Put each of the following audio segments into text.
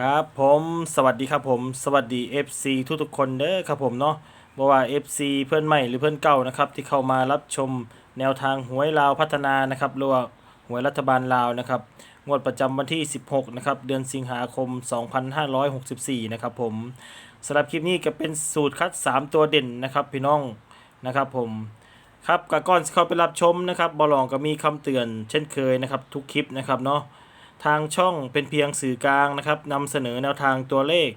ครับผมสวัสดีครับผมสวัสดี FC ทุกทุกๆคนเด้อครับผมเนาะบ่ว่า FC เพื่อนใหม่หรือเพื่อนเก่านะครับที่เข้ามารับชมแนวทางหวยลาวพัฒนานะครับหรือว่าหวยรัฐบาลลาวนะครับงวดประจำวันที่ 16นะครับเดือนสิงหาคม 2564 นะครับผมสำหรับคลิปนี้ก็เป็นสูตรคัด 3 ตัวเด่นนะครับพี่น้องนะครับผมครับก็ก่อนเข้าไปรับชมนะครับบอลองก็มีคำเตือนเช่นเคยนะครับทุกคลิปนะครับเนาะ ทางช่องเป็นเพียงสื่อกลางนะครับนำเสนอแนวทางตัวเลข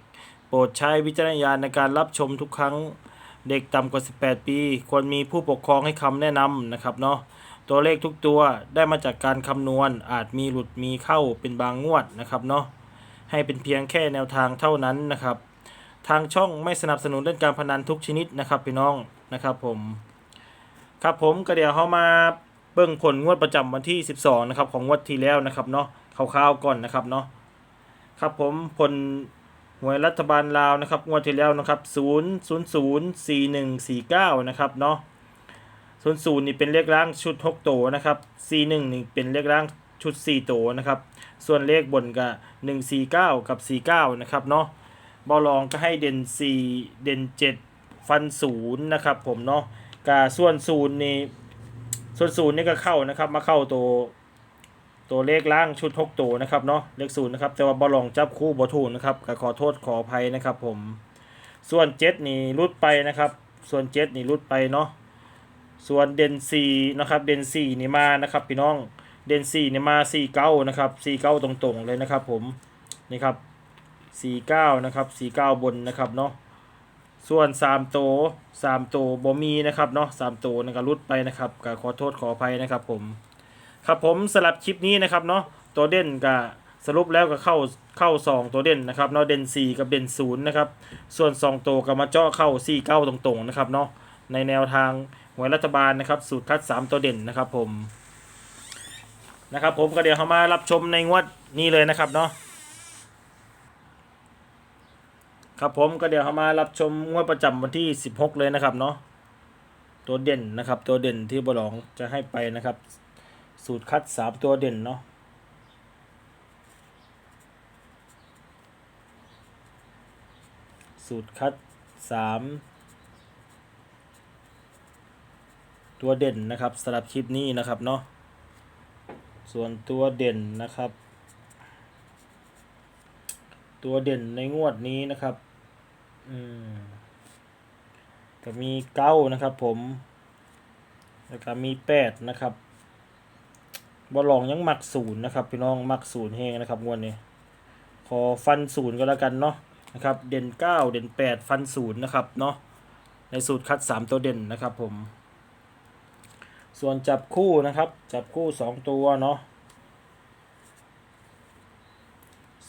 โปรดใช้วิจารณญาณในการรับชมทุกครั้งเด็กต่ำกว่า 18 ปี ควรมีผู้ปกครองให้คำแนะนำนะครับเนาะตัวเลขทุกตัวได้มาจากการคำนวณอาจมีหลุดมีเข้าเป็นบางงวดนะครับเนาะให้เป็นเพียงแค่แนวทางเท่านั้นนะครับ ทางช่องไม่สนับสนุนเล่นการพนันทุกชนิดนะครับพี่น้องนะครับผมครับผมก็เดี๋ยวเขามาเบิ่งผลงวดประจำวันที่ 12 นะครับของงวดที่แล้วนะครับเนาะ คร่าวๆก่อนนะครับเนาะครับผมผลหวยรัฐบาลลาวนะครับงวดที่แล้วนะครับ0 0 0 4 1 4 9นะครับเนาะ0 0นี่เป็นเลขร่างชุด6โตวนะครับ4 1นี่เป็นเลขร่างชุด4โตวนะครับ ส่วนเลขบนก็1 4 9กับ49นะครับเนาะบอลองก็ให้เด่น4เด่น7ฟัน0นะครับผมเนาะกาส่วน0นี่ส่วน0นี่ก็เข้านะครับ มาเข้าตัว ตัวเลขล่างชุด 6 ตัวนะครับเนาะเลขศูนย์นะครับแต่ว่าบอลองจับคู่บอถูกนะครับก็ขอโทษขออภัยนะครับผมส่วนเจ็ดนี่รุดไปนะครับ ส่วนเจ็ดนี่รุดไปเนาะส่วนเด่นสี่นะครับเด่นสี่นี่มานะครับพี่น้องเด่นสี่นี่มาสี่เก้านะครับสี่เก้าตรงๆเลยนะครับผมนี่ครับสี่เก้านะครับสี่เก้าบนนะครับเนาะส่วนสามตัวสามตัวบ่มีนะครับเนาะสามตัวนี่ก็รุดไปนะครับก็ขอโทษขออภัยนะครับผม ครับผมสลับคลิปนี้นะครับเนาะตัวเด่นกับสรุปแล้วก็เข้าเข้า 2 ตัวเด่นนะครับเนาะเด่น 4 กับเด่น0นะครับส่วน 2 ตัวก็มาเจาะเข้า 4 9 ตรงๆนะครับเนาะในแนวทางหวยรัฐบาลนะครับสูตรคัด 3 ตัวเด่นนะครับผมนะครับผมก็เดี๋ยวเขามารับชมในงวดนี้เลยนะครับเนาะครับผมก็เดี๋ยวเขามารับชมงวดประจำวันที่ 16 เลยนะครับเนาะตัวเด่นนะครับตัวเด่นที่บอลองจะให้ไปนะครับ สูตรคัดสามตัวเด่นเนาะสูตรคัดสามตัวเด่นนะครับสำหรับคลิปนี้นะครับเนาะส่วนตัวเด่นนะครับ ตัวเด่นในงวดนี้นะครับอืมก็มีเก้านะครับผม แล้วก็มีแปดนะครับ บอลองยังมักศูนย์นะครับ พี่น้องมักศูนย์เฮงนะครับงวดนี้ ขอฟันศูนย์ก็แล้วกันเนาะนะครับ เด่นเก้าเด่นแปดฟันศูนย์นะครับเนาะในสูตรคัดสามตัวเด่นนะครับผม ส่วนจับคู่นะครับ จับคู่สองตัวเนาะ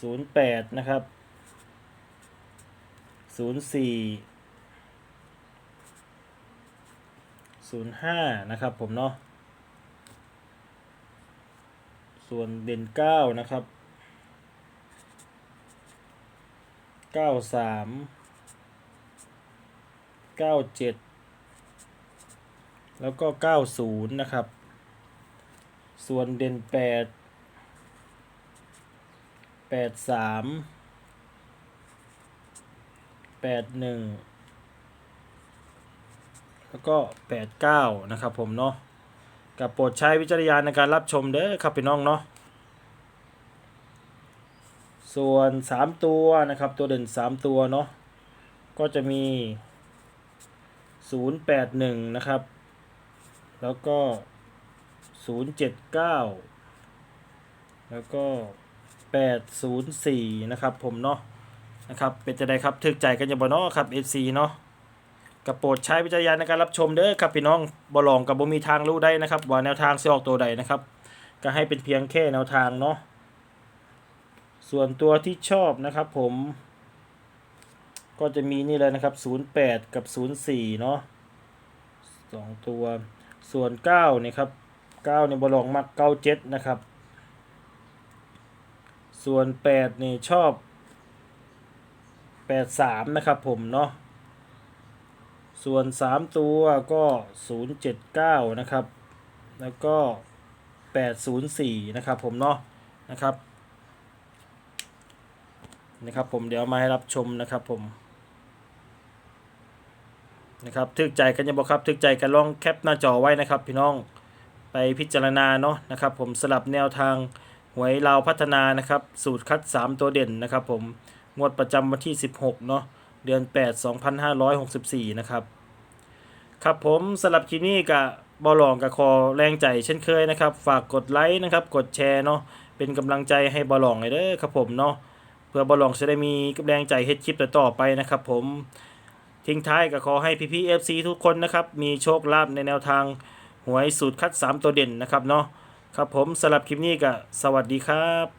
ศูนย์แปดนะครับศูนย์สี่ศูนย์ห้านะครับผมเนาะ ส่วนเด่นเก้านะครับเก้าสามเก้าเจ็ดแล้วก็เก้าศูนย์นะครับ ส่วนเด่นแปดแปดสามแปดหนึ่งแล้วก็แปดเก้านะครับผมเนาะ กับโปรดใช้วิจารณญาณในการรับชมเด้อครับพี่น้องเนาะส่วน 3 ตัวนะครับ ตัวเด่น 3 ตัวเนาะก็จะมี 081 นะครับ แล้วก็ 079 แล้วก็ 804 นะครับผมเนาะนะครับเป็นจะได้ครับถึกใจกันอย่างบ่เนาะครับ FC เนาะ กับโปรดใช้วิจารณญาณในการรับชมเด้อครับพี่น้องบ่ลองกับบ่มีทางรู้ได้นะครับ ว่าแนวทางสิออกตัวใดนะครับ ก็ให้เป็นเพียงแค่แนวทางเนาะส่วนตัวที่ชอบนะครับผม ก็จะมีนี่เลยนะครับ 08 กับ 04 เนาะสองตัวส่วน9นี่ครับ9นี่บ่ลองมัก97 นะครับ ส่วน8นี่ชอบ 83 นะครับผมเนาะ ส่วน 3 ตัวก็ 079 นะครับ แล้วก็ 804 นะครับผมเนาะนะครับนะครับผมเดี๋ยวมาให้รับชมนะครับผมนะครับทึกใจกันยังบอกครับทึกใจกันลองแคปหน้าจอไว้นะครับ พี่น้องไปพิจารณาเนาะนะครับ ผมสลับแนวทางหวยลาวพัฒนานะครับ สูตรคัด 3 ตัวเด่นนะครับ ผมงวดประจำวันที่ 16 เนาะ เดือน 8 2564 นะครับ ครับผมสำหรับคลิปนี้กับบอลองกับคอแรงใจเช่นเคยนะครับ ฝากกดไลค์นะครับ กดแชร์เนาะเป็นกำลังใจให้บอลองเลยเด้อครับผมเนาะเพื่อบอลองจะได้มีกำลังใจเฮ็ดคลิปต่อไปนะครับ ผมทิ้งท้ายก็ขอให้พี่พีเอฟซีทุกคนนะครับ มีโชคลาภในแนวทางหวยสูตรคัด 3 ตัวเด่นนะครับเนาะครับผมสำหรับคลิปนี้ก็สวัสดีครับ